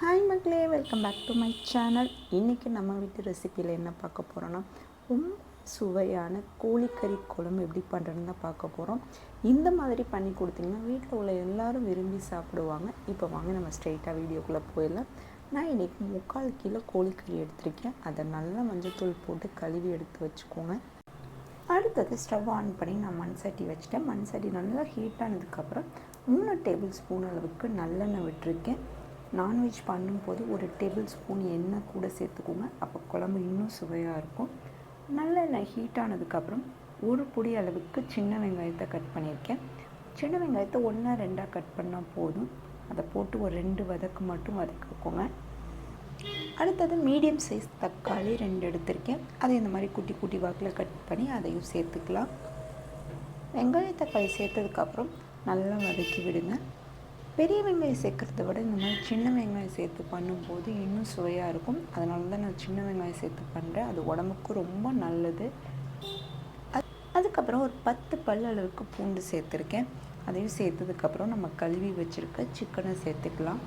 Hi மக்களே. Welcome back to my channel இன்றைக்கி நம்ம வீட்டு ரெசிப்பியில் என்ன பார்க்க போகிறோன்னா ரொம்ப சுவையான கோழிக்கறி குழம்பு எப்படி பண்ணுறதுன்னு தான் பார்க்க போகிறோம் இந்த மாதிரி பண்ணி கொடுத்தீங்கன்னா வீட்டில் உள்ள எல்லாரும் விரும்பி சாப்பிடுவாங்க. இப்போ வாங்க நம்ம ஸ்ட்ரெயிட்டாக வீடியோக்குள்ளே போயிடலாம். நான் இன்றைக்கி முக்கால் கிலோ கோழிக்கறி எடுத்திருக்கேன். அதை நல்லா மஞ்சத்தூள் போட்டு கழுவி எடுத்து வச்சுக்கோங்க. அடுத்தது ஸ்டவ் ஆன் பண்ணி நான் மண் சட்டி வச்சுட்டேன். மண் சட்டி நல்லா ஹீட் ஆனதுக்கப்புறம் மூணு டேபிள் ஸ்பூன் அளவுக்கு நல்லெண்ணெய் விட்டுருக்கேன். நான்வெஜ் பண்ணும்போது ஒரு டேபிள் ஸ்பூன் எண்ணெய் கூட சேர்த்துக்கோங்க. அப்போ குழம்பு இன்னும் சுவையாக இருக்கும். நல்லெண்ணெய் ஹீட் ஆனதுக்கப்புறம் ஒரு பொடி அளவுக்கு சின்ன வெங்காயத்தை கட் பண்ணியிருக்கேன். சின்ன வெங்காயத்தை ஒன்றா ரெண்டாக கட் பண்ணால் போதும். அதை போட்டு ஒரு ரெண்டு வதக்கு மட்டும் வதக்கிக்கோங்க. அடுத்தது மீடியம் சைஸ் தக்காளி ரெண்டு எடுத்திருக்கேன். அதை இந்த மாதிரி குட்டி குட்டி வாக்கில் கட் பண்ணி அதையும் சேர்த்துக்கலாம். வெங்காய தக்காளி சேர்த்ததுக்கப்புறம் நல்லா வதக்கி விடுங்க. பெரிய வெங்காயம் சேர்க்குறத விட இந்த மாதிரி சின்ன வெங்காயம் சேர்த்து பண்ணும்போது இன்னும் சுவையாக இருக்கும். அதனால தான் நான் சின்ன வெங்காயம் சேர்த்து பண்ணுறேன் அது உடம்புக்கு ரொம்ப நல்லது. அது அதுக்கப்புறம் ஒரு பத்து பல் அளவுக்கு பூண்டு சேர்த்துருக்கேன். அதையும் சேர்த்ததுக்கப்புறம் நம்ம கழுவி வச்சுருக்க சிக்கனை சேர்த்துக்கலாம்.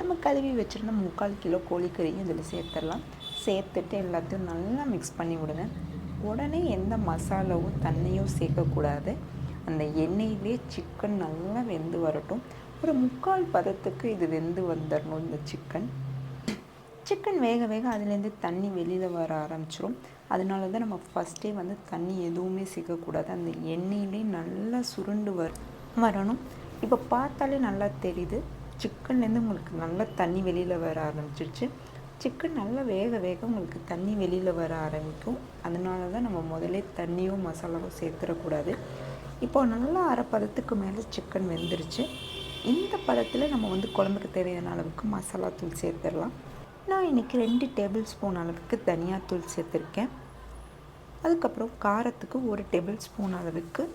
நம்ம கழுவி வச்சுருந்த முக்கால் கிலோ கோழிக்கறியும் இதில் சேர்த்துடலாம். சேர்த்துட்டு எல்லாத்தையும் நல்லா மிக்ஸ் பண்ணி விடுங்க உடனே எந்த மசாலாவும் தண்ணியும் சேர்க்கக்கூடாது. அந்த எண்ணெயிலே சிக்கன் நல்லா வெந்து வரட்டும். ஒரு முக்கால் பதத்துக்கு இது வெந்து வந்துடணும் இந்த சிக்கன் சிக்கன் வேக வேக அதுலேருந்து தண்ணி வெளியில் வர ஆரம்பிச்சிடும் அதனால தான் நம்ம ஃபஸ்ட்டே வந்து தண்ணி எதுவுமே சேர்க்கக்கூடாது. அந்த எண்ணெயிலே நல்லா சுருண்டு வர வரணும். இப்போ பார்த்தாலே நல்லா தெரியுது. சிக்கன்லேருந்து உங்களுக்கு நல்லா தண்ணி வெளியில் வர ஆரம்பிச்சிருச்சு. சிக்கன் நல்லா வேக வேக உங்களுக்கு தண்ணி வெளியில் வர ஆரம்பிக்கும். அதனால தான் நம்ம முதலே தண்ணியும் மசாலாவும் சேர்த்துடக்கூடாது இப்போ நல்லா அரை பதத்துக்கு மேலே சிக்கன் வெந்துருச்சு. இந்த பதத்தில் நம்ம வந்து குழம்புக்கு தேவையான அளவுக்கு மசாலா தூள் சேர்த்துடலாம். நான் இன்றைக்கி ரெண்டு டேபிள் ஸ்பூன் அளவுக்கு தனியாத்தூள் சேர்த்துருக்கேன். அதுக்கப்புறம் காரத்துக்கு ஒரு டேபிள் ஸ்பூன் அளவுக்கு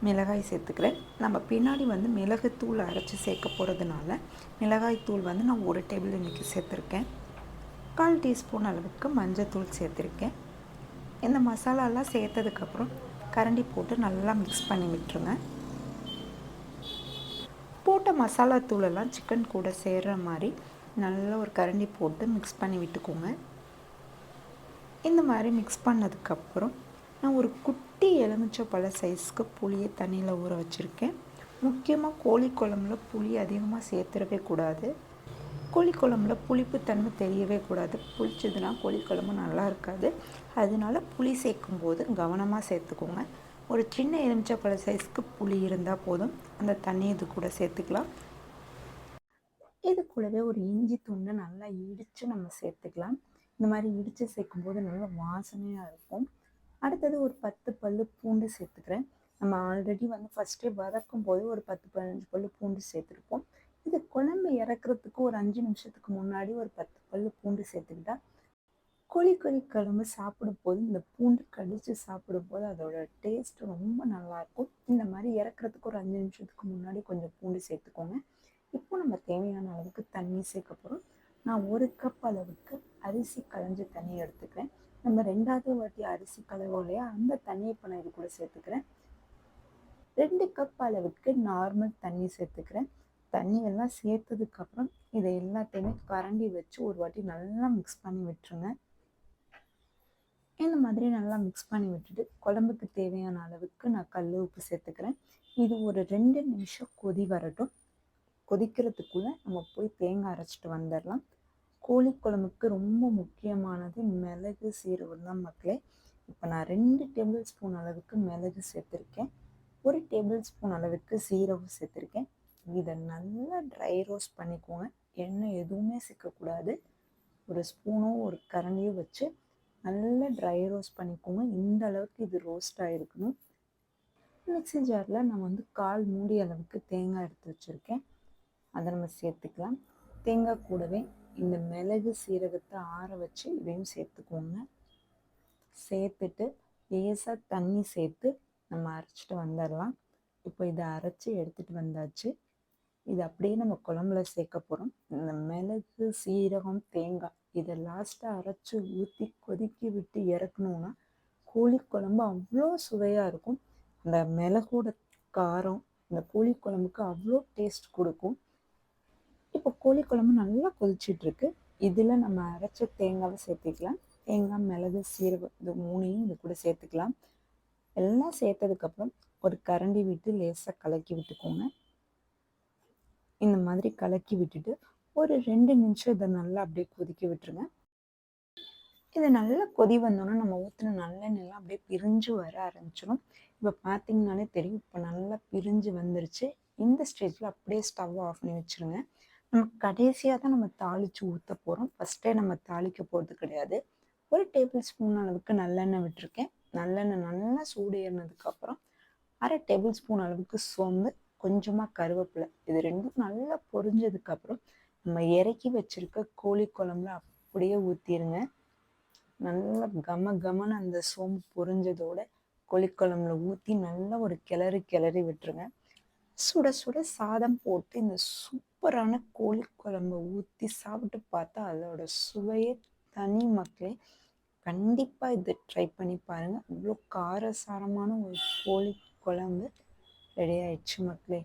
மிளகாய் சேர்த்துக்கிறேன். நம்ம பின்னாடி வந்து மிளகுத்தூள் அரைச்சி சேர்க்க போகிறதுனால மிளகாய் தூள் வந்து நான் ஒரு டேபிள் இன்றைக்கி சேர்த்துருக்கேன். கால் டீஸ்பூன் அளவுக்கு மஞ்சத்தூள் சேர்த்துருக்கேன். இந்த மசாலாலாம் சேர்த்ததுக்கப்புறம் கரண்டி போட்டு நல்லா மிக்ஸ் பண்ணி விட்டுருங்க. போட்ட மசாலா தூளெல்லாம் சிக்கன் கூட சேர்கிற மாதிரி நல்லா ஒரு கரண்டி போட்டு மிக்ஸ் பண்ணி விட்டுக்கோங்க. இந்த மாதிரி மிக்ஸ் பண்ணதுக்கப்புறம் நான் ஒரு குட்டி எலுமிச்சை பழ சைஸ்க்கு புளியை தண்ணியில் ஊற வச்சுருக்கேன். முக்கியமாக கோழி குழம்புல புளி அதிகமாக சேர்த்துடவே கூடாது. கோழி குழம்புல புளிப்பு தன்மை தெரியவே கூடாது. புளிச்சதுன்னா கோழி குழம்பு நல்லா இருக்காது. அதனால புளி சேர்க்கும் போது கவனமாக சேர்த்துக்கோங்க. ஒரு சின்ன எலுமிச்சப்பழ சைஸ்க்கு புளி இருந்தால் போதும். அந்த தண்ணி இது கூட சேர்த்துக்கலாம். இது கூடவே ஒரு இஞ்சி துண்டு நல்லா இடித்து நம்ம சேர்த்துக்கலாம். இந்த மாதிரி இடித்து சேர்க்கும்போது நல்லா வாசனையாக இருக்கும். அடுத்தது ஒரு பத்து பல் பூண்டு சேர்த்துக்கிறேன். நம்ம ஆல்ரெடி வந்து ஃபஸ்ட்டே வதக்கும் போது ஒரு பத்து பதினஞ்சு பல் பூண்டு சேர்த்துருப்போம். இது குழம்பு இறக்குறதுக்கு ஒரு அஞ்சு நிமிஷத்துக்கு முன்னாடி ஒரு பத்து பல் பூண்டு சேர்த்துக்கிட்டா கோழி கோழி குழம்பு சாப்பிடும்போது இந்த பூண்டு கடித்து சாப்பிடும்போது அதோட டேஸ்ட் ரொம்ப நல்லாயிருக்கும் இந்த மாதிரி இறக்குறதுக்கு ஒரு அஞ்சு நிமிஷத்துக்கு முன்னாடி கொஞ்சம் பூண்டு சேர்த்துக்கோங்க. இப்போ நம்ம தேவையான அளவுக்கு தண்ணி சேர்க்க போகிறோம் நான் ஒரு கப் அளவுக்கு அரிசி களைஞ்ச தண்ணி எடுத்துக்கிறேன். நம்ம ரெண்டாவது வாட்டி அரிசி கலவோம் இல்லையா? அந்த தண்ணியை இப்போ நான் இது கூட சேர்த்துக்கிறேன். ரெண்டு கப் அளவுக்கு நார்மல் தண்ணி சேர்த்துக்கிறேன். தண்ணி எல்லாம் சேர்த்ததுக்கப்புறம் இதை எல்லாத்தையுமே கரண்டி வச்சு ஒரு வாட்டி நல்லா மிக்ஸ் பண்ணி விட்டுருங்க. இந்த மாதிரி நல்லா மிக்ஸ் பண்ணி விட்டுட்டு குழம்புக்கு தேவையான அளவுக்கு நான் கல் உப்பு சேர்த்துக்கிறேன். இது ஒரு ரெண்டு நிமிஷம் கொதி வரட்டும். கொதிக்கிறதுக்குள்ளே நம்ம போய் தேங்காய் அரைச்சிட்டு வந்துடலாம். கோழி குழம்புக்கு ரொம்ப முக்கியமானது மிளகு சீரகம் தான் மக்களே. இப்போ நான் ரெண்டு டேபிள் ஸ்பூன் அளவுக்கு மிளகு சேர்த்துருக்கேன். ஒரு டேபிள் ஸ்பூன் அளவுக்கு சீரகம் சேர்த்துருக்கேன். இதை நல்லா ட்ரை ரோஸ்ட் பண்ணிக்கோங்க. எண்ணெய் எதுவுமே சேர்க்கக்கூடாது. ஒரு ஸ்பூனும் ஒரு கரண்டியும் வச்சு நல்லா ட்ரை ரோஸ்ட் பண்ணிக்கோங்க. இந்த அளவுக்கு இது ரோஸ்ட் ஆகிருக்கணும் மிக்ஸி ஜாரில் நான் வந்து கால் மூடி அளவுக்கு தேங்காய் எடுத்து வச்சுருக்கேன். அதை நம்ம சேர்த்துக்கலாம். தேங்காய் கூடவே இந்த மிளகு சீரகத்தை ஆற வச்சு இதையும் சேர்த்துக்கோங்க. சேர்த்துட்டு லேசாக தண்ணி சேர்த்து நம்ம அரைச்சிட்டு வந்துடலாம். இப்போ இதை அரைச்சி எடுத்துகிட்டு வந்தாச்சு. இது அப்படியே நம்ம குழம்புல சேர்க்க போகிறோம் இந்த மிளகு சீரகம் தேங்காய் இதை லாஸ்ட்டாக அரைச்சி ஊற்றி கொதிக்க விட்டு இறக்கணுன்னா கோழி குழம்பு அவ்வளோ சுவையாக இருக்கும். அந்த மிளகோட காரம் இந்த கோழி குழம்புக்கு அவ்வளோ டேஸ்ட் கொடுக்கும். இப்போ கோழி குழம்பு நல்லா கொதிச்சிட்ருக்கு இதில் நம்ம அரைச்ச தேங்காவை சேர்த்துக்கலாம். தேங்காய் மிளகு சீரகம் இது மூணையும் இது கூட சேர்த்துக்கலாம். எல்லாம் சேர்த்ததுக்கப்புறம் ஒரு கரண்டி விட்டு லேசாக கலக்கி விட்டுக்கோங்க. இந்த மாதிரி கலக்கி விட்டுட்டு ஒரு ரெண்டு நிமிஷம் இதை நல்லா அப்படியே கொதிக்க விட்டுருங்க. இது நல்லா கொதி வந்தோன்னா நம்ம ஊற்றின நல்லெண்ணெய்லாம் அப்படியே பிரிஞ்சு வர ஆரம்பிச்சிடும் இப்போ பார்த்தீங்கனாலே தெரியும் இப்போ நல்லா பிரிஞ்சு வந்துருச்சு. இந்த ஸ்டேஜில் அப்படியே ஸ்டவ் ஆஃப் பண்ணி வச்சுருங்க. நம்ம கடைசியாக தான் நம்ம தாளித்து ஊற்ற போகிறோம் ஃபஸ்ட்டே நம்ம தாளிக்க போகிறது கிடையாது. ஒரு டேபிள் ஸ்பூன் அளவுக்கு நல்லெண்ணெய் விட்டுருக்கேன். நல்லெண்ணெய் நல்லா சூடு ஏறினதுக்கப்புறம் அரை டேபிள் ஸ்பூன் அளவுக்கு சோம்பு கொஞ்சமாக கருவேப்பிலை. இது ரெண்டும் நல்லா பொரிஞ்சதுக்கப்புறம் நம்ம இறக்கி வச்சிருக்க கோழி குழம்புல அப்படியே ஊற்றிடுங்க நல்லா கம கமன்னு அந்த சோம்பு பொரிஞ்சதோட கோழிக்குழம்புல ஊற்றி நல்லா ஒரு கிளறி கிளறி விட்டுருங்க. சுட சுட சாதம் போட்டு இந்த சூப்பரான கோழி குழம்பை ஊற்றி சாப்பிட்டு பார்த்தா அதோட சுவையே தனி மக்களே. கண்டிப்பாக இதை ட்ரை பண்ணி பாருங்கள் அவ்வளோ காரசாரமான ஒரு கோழி குழம்பு ரெடி ஆயிடுச்சு மக்களே.